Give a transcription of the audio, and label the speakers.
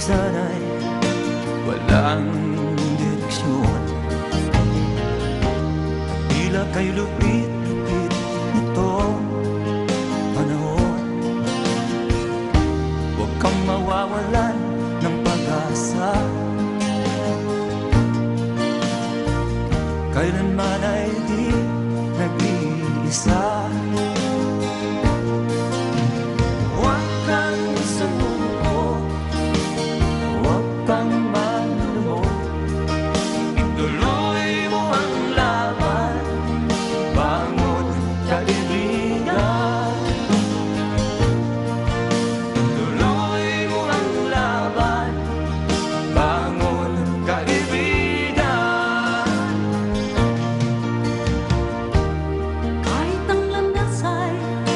Speaker 1: sana'y. Walang direksyon. Tila kay lupit-lupit nitong panahon. Huwag kang mawawalan ng pag-asa. Kailanman ay di nag-iisa. baby.